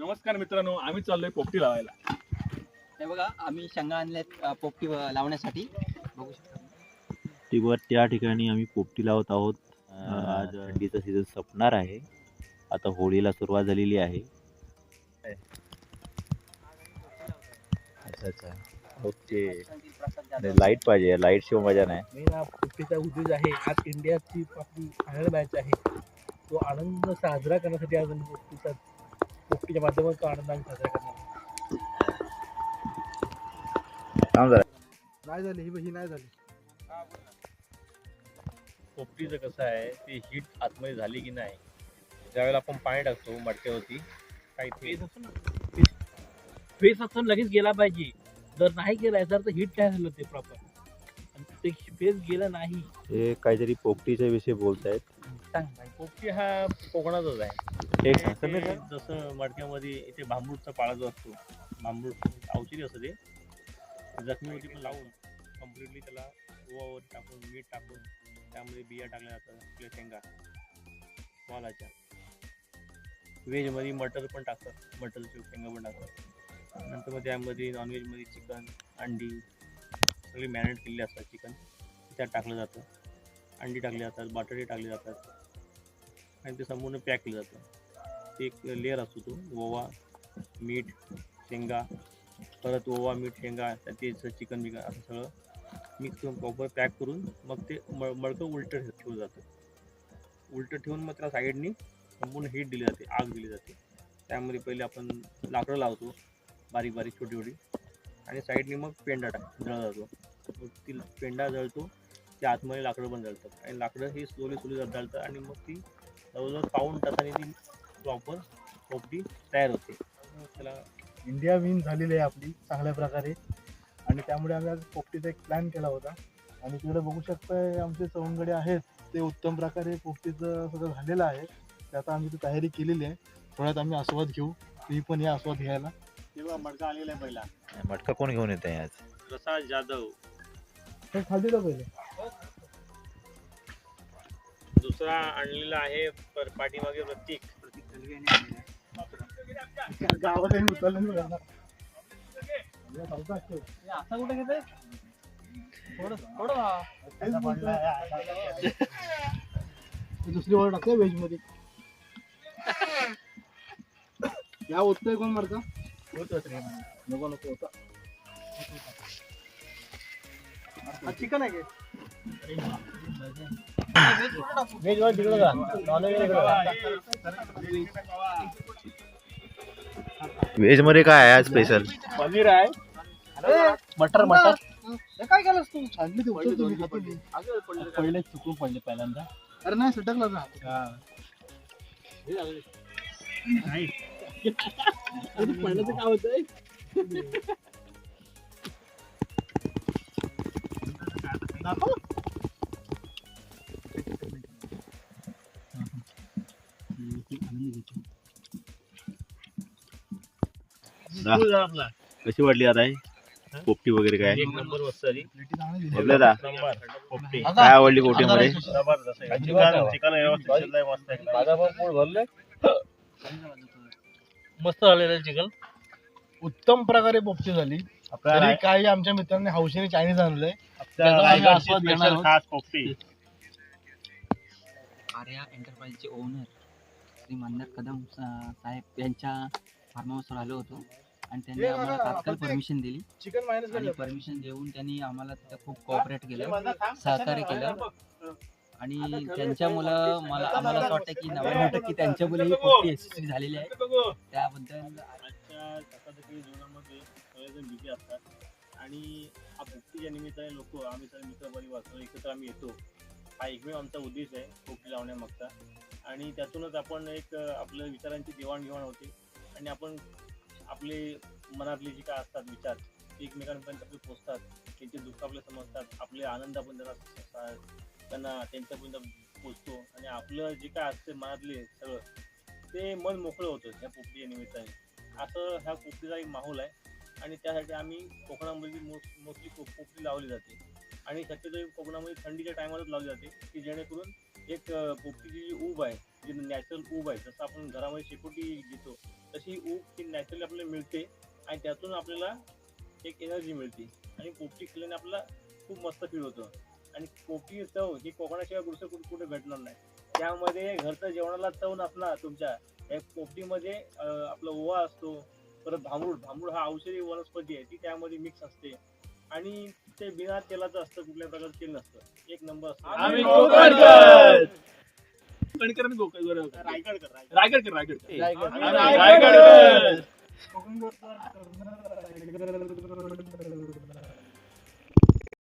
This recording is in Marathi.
नमस्कार मित्रांनो आम्ही चाललोय पोपटी लावायला. हे बघा आम्ही शेंगा आणल्यात अ, पोपटी लावण्यासाठी. बघू शकता त्या ठिकाणी आम्ही पोपटी लावत आहोत. अं, आज अंडीचा सीझन संपणार आहे. आता होळीला सुरुवात झालेली आहे. अच्छा अच्छा. ओके. प्रसाद जाधव. लाइट पाहिजे लाइट शिवाय मजा नाही. मेन हा पोपटीचा उद्देश आहे आज इंडियाची आपली फायनल मॅच आहे. तो आनंद साजरा करण्यासाठी आज आम्ही पोपटीचा पोपटीच्या माध्यमातून तो आनंद आम्ही साजरा करणार थांब जरा. नाही झाली ही ही नाही झाली. पोपटीचं कसं आहे ते हीट आतमध्ये झाली की नाही ज्यावेळेला आपण पाणी टाकतो मटक्यावरती काही ते फेस असताना लगेच गेला पाहिजे. जर नाही गेला याचा तर हिट काय झालं ते प्रॉपर ते फेस गेलं नाही. हे काहीतरी पोपटीच्या विषयी बोलतायत. सांग बाई. पोपटी हा कोकणातच आहे. एक ते- जसं मडक्यामध्ये इथे बांबूचा पाळा जो असतो बांबूड औषधी असतं ते जखमीवरती पण लावून कम्प्लिटली त्याला ओवावर टाकून मीठ टाकून त्यामध्ये बिया टाकल्या जातात आपल्या शेंगा वालाच्या. व्हेजमध्ये मटर पण टाकतात मटरचे शेंगा पण टाकतात. नंतर मग त्यामध्ये नॉनव्हेजमध्ये चिकन अंडी सगळी मॅरिनेट केलेली असतात चिकन त्यात टाकलं जातं. अंडी टाकली जातात बटाटे टाकले जातात. आणि ते संपूर्ण पॅक केलं जातं. ते एक लेअर असतो तो ओवा मीठ शेंगा परत ओवा मीठ शेंगा त्यात चिकन बिकन असं सगळं मिक्स करून प्रॉपर पॅक करून मग ते मळ मडकं उलटं ठेवलं जातं. उलटं ठेवून मग त्याला साईडनी संपूर्ण हीट दिली जाते आग दिली जाते. त्यामध्ये पहिले आपण लाकडं लावतो बारीक बारीक छोटी छोटी. आणि साईडनी मग पेंडा टाक जळला जातो. मग ती पेंडा जळतो त्या आतमध्ये लाकडं पण जळतात. आणि लाकडं हे स्लोली स्लोली जळतात आणि मग ती जवळजवळ पाऊण तासाने ती प्रॉपर पोपटी तयार होते. त्याला इंडिया विन झालेली आहे आपली चांगल्या प्रकारे. आणि त्यामुळे आम्ही आज पोपटीचा एक प्लॅन केला होता. आणि तिकडे बघू शकताय आमचे सवंगडे आहेत ते उत्तम प्रकारे पोपटीचं सगळं झालेलं आहे. ते आता आम्ही ती तयारी केलेली आहे. थोड्यात आम्ही आस्वाद घेऊ. तुम्ही पण या आस्वाद घ्यायला. तेव्हा मडका आलेला आहे पहिला. मटका कोण घेऊन येत आहे आज? प्रसाद जाधव. हे खाली पहिले दुसरा आणलेला आहे पर पाठीमागे प्रतीक. उचललं असं कुठे घेतोय थोडं थोडं दुसरी ऑर्डर टाकते व्हेजमध्ये या होतोय कोण मार्का नको नको होता चिकन आहे व्हेज वर तिकडं जा नॉन व्हेजमध्ये काय आहे आज स्पेशल पनीर आहे. मटर मटर. काय केलंस तू? छानली ती. पहिले चुकून पडले पहिल्यांदा. अरे नाही सटकला जा. पहिलं तर काय होतंय? कशी वाटली आता ही? पोपटी वगैरे काय? एक नंबर वस्तू आली बघलं का? नंबर. पोपटी. काय आवडली पोपटीमध्ये जबरदस्त आहे. चिकन चिकन व्यवस्थित शिजलंय मस्त एकदम. झालेलं चिकन. उत्तम प्रकारे पोपटी झाली. तरी काही आमच्या मित्रांनी हौशीने चायनीज आणलंय. त्याचा आम्ही रायगडची आस्वाद घेणार special आहोत. खास पोपटी. आर्या एंटरप्राइजचे ओनर श्री मंदार कदम सा- साहेब यांच्या फार्म हाऊसवर आलो होतो. आणि त्यांनी आम्हाला तात्काळ परमिशन दिली. आणि परमिशन देऊन त्यांनी आम्हाला तिथं खूप कोऑपरेट केलं सहकार्य केलं. आणि त्यांच्यामुळं मला आम्हाला असं वाटतं की नव्याण्णव टक्के त्यांच्यामुळे ही पोपटी यशस्वी झालेली आहे त्याबद्दल जीवनामध्ये असतात आणि हा निमित्ताने लोक आम्ही सगळे मित्र परिवार सगळे एकत्र आम्ही येतो हा एकमेव आमचा उद्देश आहे पोपटी लावण्यामागचा. आणि त्यातूनच आपण एक आपल्या विचारांची देवाणघेवाण होते. आणि आपण आपले मनातले जे काय असतात विचार ते एकमेकांपर्यंत आपले पोचतात त्यांचे दुःख आपले समजतात आपले आनंद आपण त्यांना त्यांना त्यांच्यापर्यंत पोचतो आणि आपलं जे काय असते मनातले सगळं ते मन मोकळं होतं ह्या पोपटीच्या निमित्ताने. असं ह्या पोपटीचा एक माहोल आहे आणि त्यासाठी आम्ही कोकणामध्ये मोस्ट मोस्टली पोपटी लावली जाते. आणि शक्यतो कोकणामध्ये थंडीच्या टायमालाच लावली जाते की जेणेकरून एक पोपटीची जी ऊब आहे जी नॅचरल ऊब आहे जसं आपण घरामध्ये शेकोटी घेतो तशी ऊब ही नॅचरली आपल्याला मिळते आणि त्यातून आपल्याला एक एनर्जी मिळते. आणि पोपटी खाल्ल्याने आपल्याला खूप मस्त फील होतं. आणि पोपटी चव ही कोकणाशिवाय दुसरं कुठे कुठे भेटणार नाही. त्यामध्ये घरचं जेवणाला चव नसणार तुमच्या. या पोपटीमध्ये आपला ओवा असतो परत भांबूळ भांबूड हा औषधी वनस्पती आहे ती त्यामध्ये मिक्स असते. आणि ते बिना तेलाचं असतं कुठल्या प्रकारचं तेल नसतं. एक नंबर असतो. कोकणकर आणि कोकणकर रायगडकर रायगड रायगडकर. रायगडकर. रायगडकर.